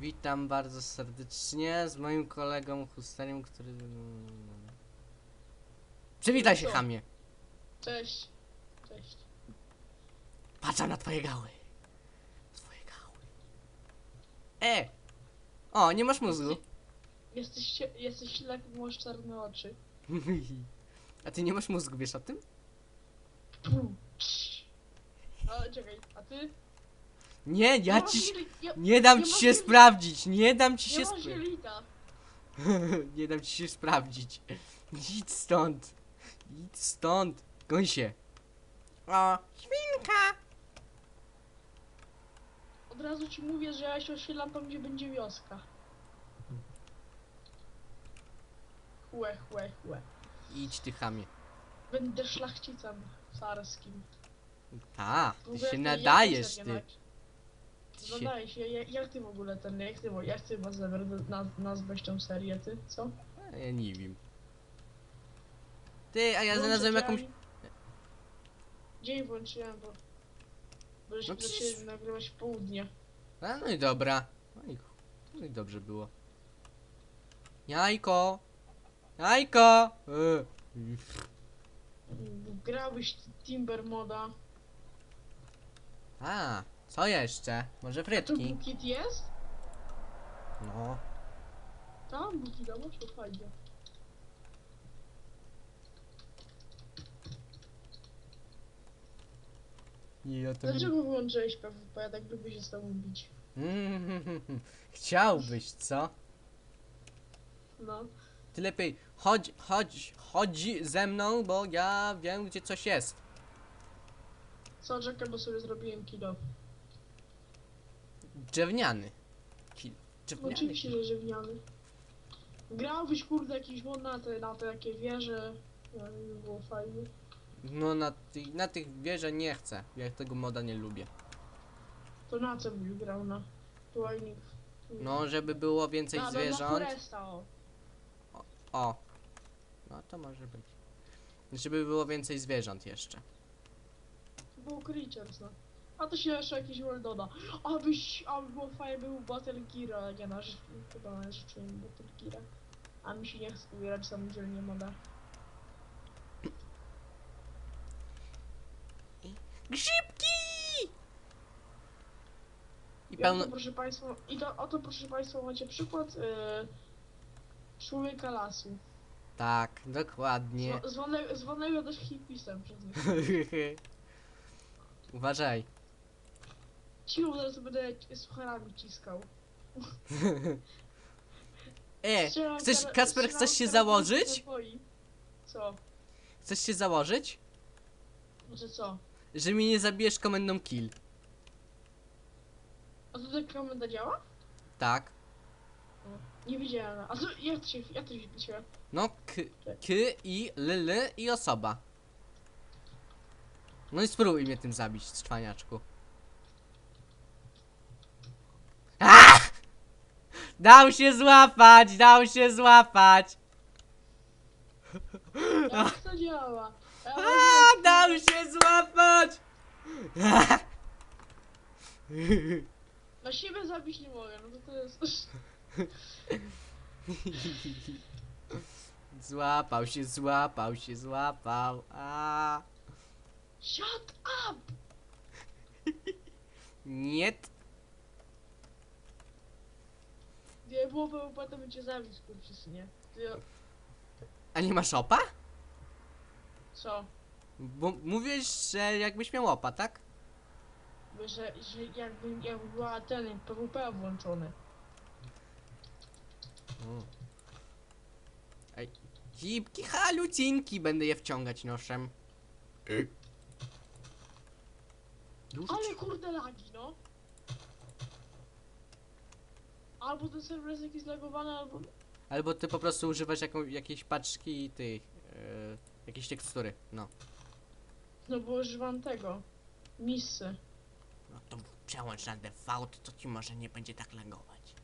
Witam bardzo serdecznie z moim kolegą Husterem, który... Przywitaj się, chamie. Cześć. Cześć. Patrzę na twoje gały. Twoje gały. E! O, nie masz mózgu. Jesteś, jesteś ślepy, masz czarne oczy. A ty nie masz mózgu, wiesz o tym? Pum. Ale czekaj, a ty? Nie, ja ci... ja- Nie dam nie ci się sprawdzić, nie dam ci Nie się masz sprawdzić. jelita. nie dam ci się sprawdzić. Idź stąd. Idź stąd. Goń się. O, świnka. Od razu ci mówię, że ja się osiedlam tam, gdzie będzie wioska. Chłe, chłe, chłe. Idź ty chamie. Będę szlachcicem carskim. A, W ty się nadajesz, ty. Ty Ty się... Jak, jak ty w ogóle ten, jak ty, jak ty zamiar naz- nazwać tą serię, ty, co? A Ja nie wiem. Ty, a ja znalazłem jakąś... dzień. Włączyłem, bo... Bo No przecież- nagrywać w południe. A, no i dobra. No i, no i dobrze było. Jajko. Jajko. E. Grałbyś Timber moda. A, co jeszcze? Może frytki? Bukit jest? No. Tam Bukit, a to fajnie. Nie, ja to nie... Dlaczego wyłączyłeś PvP? Ja tak lubię się z tobą bić. Chciałbyś, co? No. Ty lepiej chodź, chodź, chodź ze mną, bo ja wiem, gdzie coś jest. Co, czekaj, bo sobie zrobiłem kilo. Drewniany. Ki- No Drewniany. oczywiście, że żywniany. Grałbyś kurde jakiś mod na te, na te takie wieże. No, by było fajnie. No na, ty, na tych wieżę nie chcę. Ja tego moda nie lubię. To na co byś grał na Dwojnik? No, żeby było więcej na, zwierząt. Na Foresta, o. O. No to może być. Żeby było więcej zwierząt jeszcze. To było Creatures, no. A to się jeszcze jakiś world doda. Abyś, aby było fajnie, był Battle Gear, ale ja na rzecz, chyba na życzyłem Battle Gear. A mi się nie chce ubierać samodzielnie moda. Grzybki! I I pełno... oto proszę państwa, i to, oto proszę państwa macie przykład yy, człowieka lasu. Tak, dokładnie. Zwa, zwane, zwanego też hipisem przez nich. Uważaj. Cicho, zaraz będę sucharami ciskał. E, Strzelam chcesz, Kasper, strzelam chcesz się założyć? Co? Chcesz się założyć? Że co? Że mnie nie zabijesz komendą kill. A to tak komenda działa? Tak. Nie widziałem. A to jak to się, jak to się pisze? No, k, k i l, l i osoba. No i spróbuj mnie tym zabić, cwaniaczku. A! Dał się złapać, dał się złapać. Jak to działa? Ja A, dał się złapać. Na siebie zabić nie mogę, no to to jest... Złapał się, złapał się, złapał. A, Shut up! nie. Nie było PvP, to by cię zabił, skurczysynie. Ty... A nie masz opa? Co? Bo mówisz, że jakbyś miał opa, tak? Bo że, że jakby, jakby była ten PvP włączony. Ej, zipki halucinki, będę je wciągać noszem. Ale kurde lagi, no. Albo ten serwer jest jakiś zlagowany, albo... Albo ty po prostu używasz jaką, jakiejś paczki i tych, yy, jakieś tekstury, no. No bo używam tego. Misy. No to przełącz na default, to ci może nie będzie tak lagować.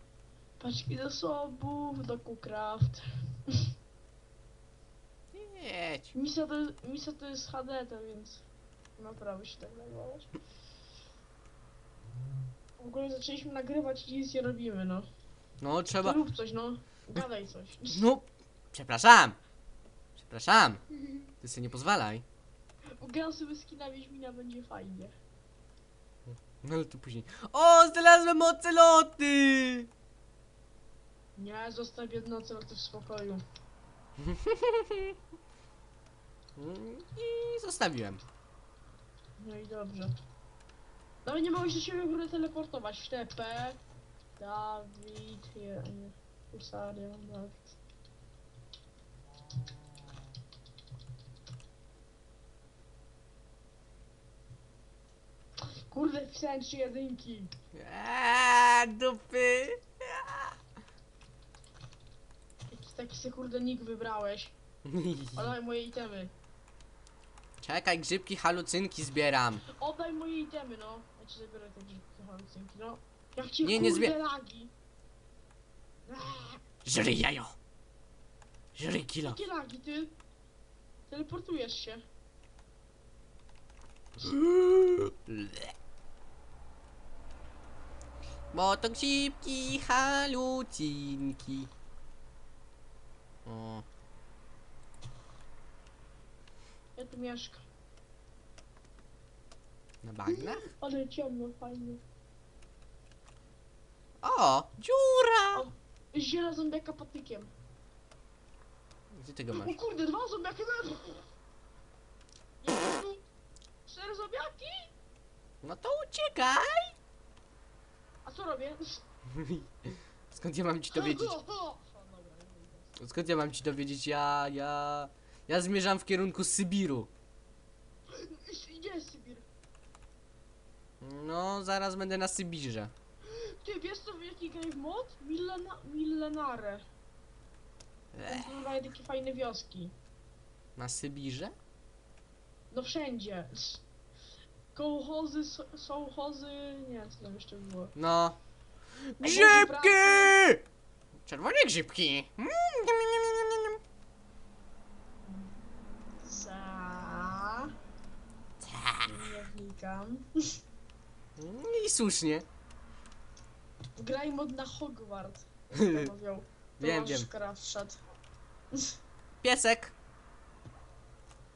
Paczki zasobów, do Craft. Jedź. Misa to, misa to jest HD, to więc naprawdę się tak lagować. W ogóle zaczęliśmy nagrywać i nic nie robimy, no. No, Ty trzeba... rób coś, no. Gadaj coś. No, przepraszam. Przepraszam. Ty sobie nie pozwalaj. Gram sobie skina Wiedźmina, będzie fajnie. No ale to później. O, znalazłem oceloty! Nie, zostaw jedno celoty w spokoju. I zostawiłem. No i dobrze. Nawet nie mogłeś się siebie w ogóle teleportować. TP, Dawid, nie, Dawid. Kurde, wpisałem trzy jedynki. Eee, dupy. Jaki taki se kurde nick wybrałeś. Oddaj moje itemy. Czekaj, grzybki halucynki zbieram. Oddaj moje itemy, no. Ja ci zabiorę te grzybki halucynki, no. Jak ci Nie, nie kurde zbie- lagi. Eee, Żryj jajo. Żryj kilo. Jakie lagi, ty? Teleportujesz się. Bo to grzybki halucynki. O, Ja tu mieszkam. Na bagnach? Ale ciemno, fajnie. O, dziura! Ziela zombiaka patykiem. Gdzie ty go masz? O kurde, dwa zombiaki na Jezu! Cztery zombiaki? No to uciekaj! A co robię? Skąd ja mam ci to wiedzieć? Skąd ja mam ci to wiedzieć? Ja, ja... Ja zmierzam w kierunku Sybiru. Gdzie jest? No, zaraz będę na Sybirze. Ty, wiesz co, w jaki graj w mod? Millena Millenare. Tam daje takie fajne wioski. na Sybirze? No wszędzie. Kołchozy, so- sołchozy, nie co tam jeszcze było. No. Grzybki! Czerwone grzybki. Mm, Za... Nie wnikam. I słusznie. Graj mod na Hogwart. jak to mówią. Wiem, wiem. Piesek.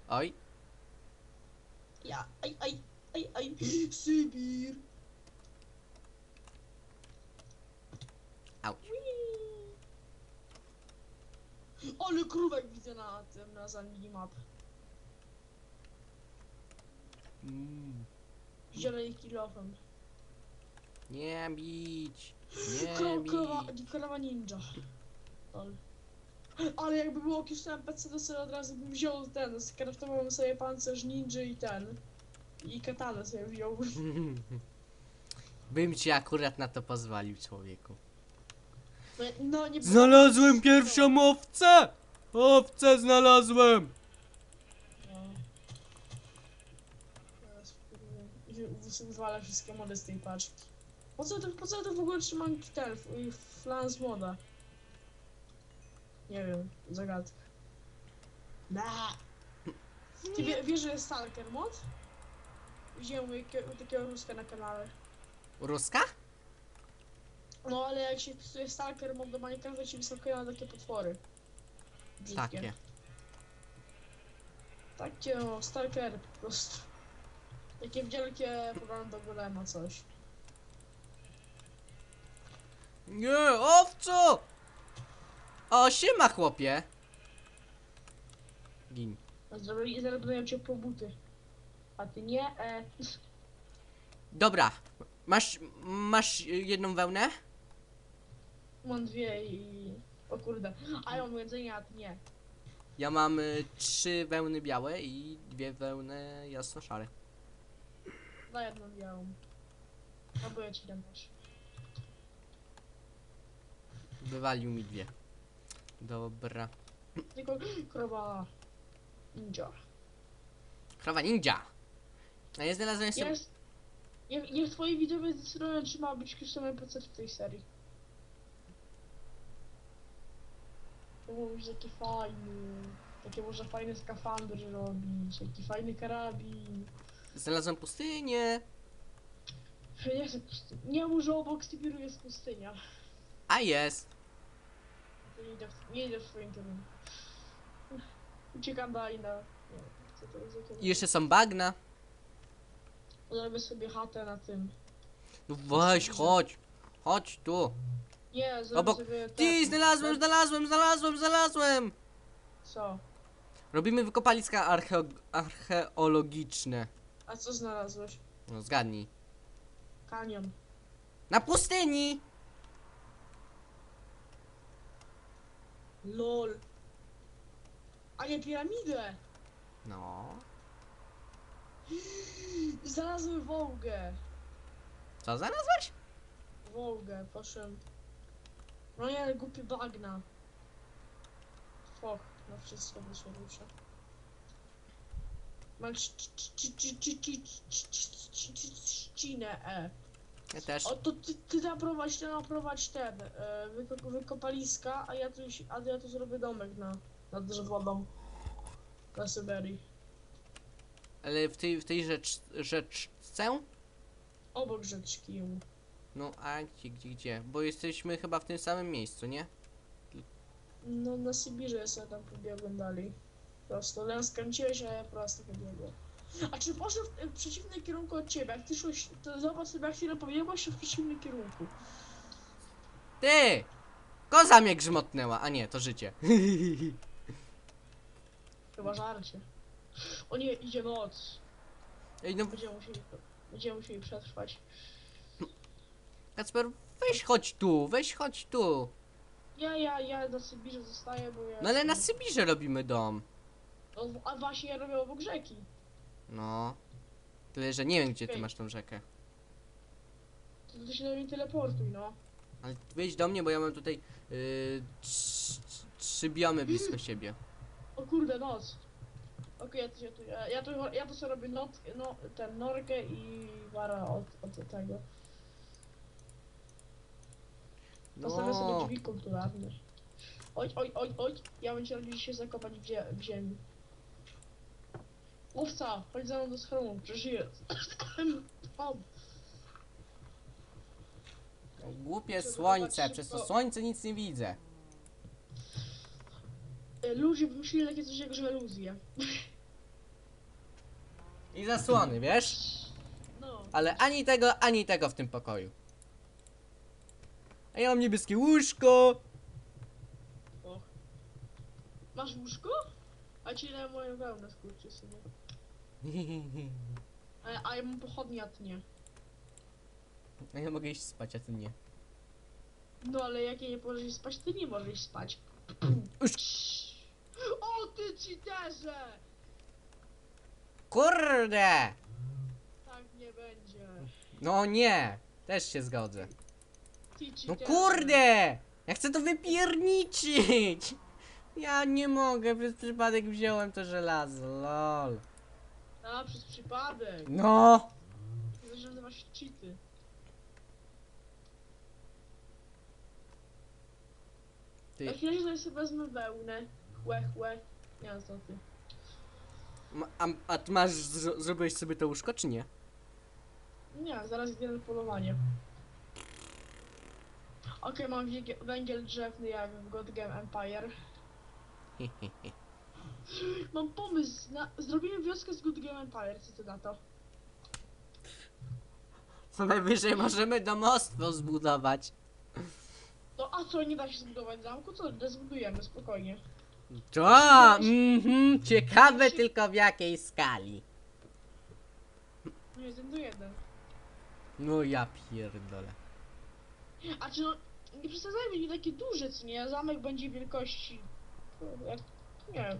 Oj. Ja, aj, aj, aj, aj, Sybir. Auć. Ale krówek widzę na tym, na za minimap. Mm, Zielony kilofem. Nie bić. Nie bić. krowa ninja. Lol. Ale jakby było jakieś na PC, to sobie od razu bym wziął ten, skraftowałem sobie pancerz ninja i ten. I katanę sobie wziął. Bym ci akurat na to pozwolił, człowieku. No, no nie Znalazłem pierwszą owcę! Owcę znalazłem! No. Teraz spróbuję. I wy- wy- Wywalę wszystkie mody z tej paczki. Po co to, po co to w ogóle trzymam ten flans moda? Nie wiem, zagadka. Na. Ty wie, wiesz, że jest Stalker mod? Widziałem u takiego ruska na kanale. Ruska? No ale jak się wpisuje Stalker mod do Minecrafta, ci wyskakują takie potwory. Brzydkie. Takie. Takie no, Stalkery po prostu. Takie wielkie programy do golema coś. Nie, owco! O, siema chłopie! Gin. Zrobili, zrobią cię po buty. A ty nie, e. Dobra, masz, masz jedną wełnę? Mam dwie i... O kurde. A ja mam jedzenie, a ty nie. Ja mam y, trzy wełny białe i dwie wełny jasno-szare. Daj jedną białą. Albo ja ci dam też. Wywalił mi dwie. Dobra. Tylko krowa... Ninja. Krowa ninja! A ja znalazłem sobie... Jest... Niech, niech twoi widzowie zdecydują, czy ma być custom NPC w tej serii. Może być taki fajny. Takie może fajne skafandry robić. Jaki fajny karabin. Znalazłem pustynię. Nie chcę pustyni. Nie mów, że obok Stibiru jest pustynia. A jest. To nie idę w, nie idę w twoim kierunku. Uciekam dalej na... Nie, co to jest za kierunek? I jeszcze są bagna. Zrobię sobie chatę na tym. No weź, chodź. Chodź tu. Nie, zrobię Obok- sobie... Ty, znalazłem, znalazłem, znalazłem, znalazłem. Co? Robimy wykopaliska archeo archeologiczne. A co znalazłeś? No zgadnij. Kanion. Na pustyni! LOL. A nie piramidę! No. Znalazłem Wołgę. Co znalazłeś? Wołgę, poszłem. No nie, ale głupi bagna. Foch, no wszystko by się rusza. Mam trzcinę E. Ja też. O, to ty, ty naprowadź ten, naprowadź ten. E, wyko- wykopaliska, a ja tu, a ja tu zrobię domek na, nad wodą. Na Syberii. Ale w tej, w tej rzecz, rzeczce? Obok rzeczki. No a gdzie, gdzie, gdzie? Bo jesteśmy chyba w tym samym miejscu, nie? No na Sybirze sobie tam pobiegłem dalej. Prosto, ale skręciłeś, a ja prosto pobiegłem. A czy poszedł w, w przeciwnym kierunku od ciebie? Jak ty szłeś, to zobacz sobie, jak chwilę pobiegłeś w przeciwnym kierunku. Ty! Koza mnie grzmotnęła, a nie, to życie. Chyba żarcie. O nie, idzie noc. Ej, no Będziemy musieli, będziemy musieli przetrwać. Kacper, weź chodź tu, weź chodź tu. Ja, ja, ja na Sybirze zostaję, bo ja... No ale na Sybirze robimy dom. No, a właśnie ja robię obok rzeki. No. Tyle, że nie wiem, gdzie ty masz tą rzekę. To ty się do mnie teleportuj, no. Ale wyjdź do mnie, bo ja mam tutaj yy, trz- trz- trzy biomy blisko siebie. O kurde, noc. Okej, ja, to się tu, ja, ja, to, ja to sobie robię not, no, ten norkę i wara od, od tego. Postawię sobie No. drzwi kulturalne. Oj, oj, oj, oj, ja chciał gdzieś się zakopać w, zie w ziemi. Owca, chodź za mną do schronu, przeżyję. O, Głupie słońce, przez to szybko. słońce nic nie widzę. e, ludzie wymyślili takie coś jak żaluzje. I zasłony, wiesz? No. Ale ani tego, ani tego w tym pokoju. A ja mam niebieskie łóżko. Masz łóżko? A ci na moją wełnę skurczy sobie. A, a ja mam pochodnie, a ty nie. A ja mogę iść spać, a ty nie. No ale jak ja nie możesz spać, ty nie możesz spać. O ty cheaterze! Kurde! Tak nie będzie. No nie! Też się zgodzę. Ty No cheaterze. kurde! Ja chcę to wypierniczyć! Ja nie mogę, przez przypadek wziąłem to żelazo, lol. A, przez przypadek. No! Nazywa się cheaty. Ty, Na chwilę sobie sobie wezmę wełnę. Chłe, chłe. Nie wiem co ty. ma- a, a ty masz, zro, zrobiłeś sobie to łóżko, czy nie? Nie, zaraz idę na polowanie. Okej, mam węgiel, węgiel drzewny jak w God Game Empire. Mam pomysł na... Zrobimy wioskę z Good Game Empire, co ty na to? Co najwyżej możemy domostwo zbudować. No a co, nie da się zbudować zamku? Co, zbudujemy, spokojnie. To, mhm, ciekawe tylko w jakiej skali. No jeden do jeden. No ja pierdolę. A czy no, nie przesadzajmy, nie takie duże, co nie? Zamek będzie wielkości... Nie wiem.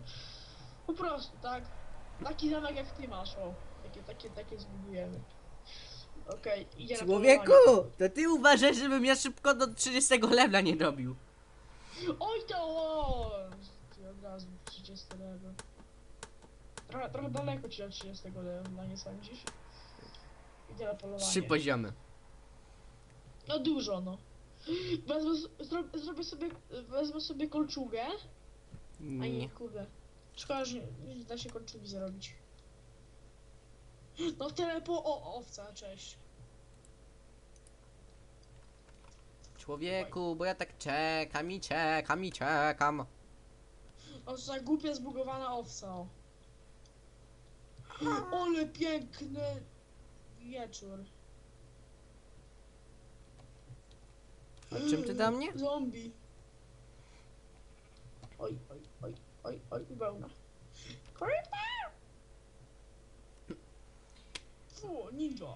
Po prostu, tak? Taki zamek jak ty masz, o. Takie, takie, takie zbudujemy. Okej, idzie na Człowieku, to ty uważasz, żebym ja szybko do 30 levela nie dobił. Oj to o! Ty od razu 30 level. Trochę, trochę daleko ci od 30 levela, nie sądzisz? Idę na polowanie. Trzy poziomy. No dużo, no. Wezmę, s- zro, zrobię sobie, wezmę sobie kolczugę. A nie, Nie. kurde. Szkoda, że nie da się kolczugi zrobić. No tyle po... O, owca, cześć. Człowieku, bo ja tak czekam i czekam i czekam. O, co za głupia zbugowana owca. o. Ale piękny wieczór. A czym ty do mnie? Zombie. Oj, oj, oj, おいおいブローナこれだそう忍者。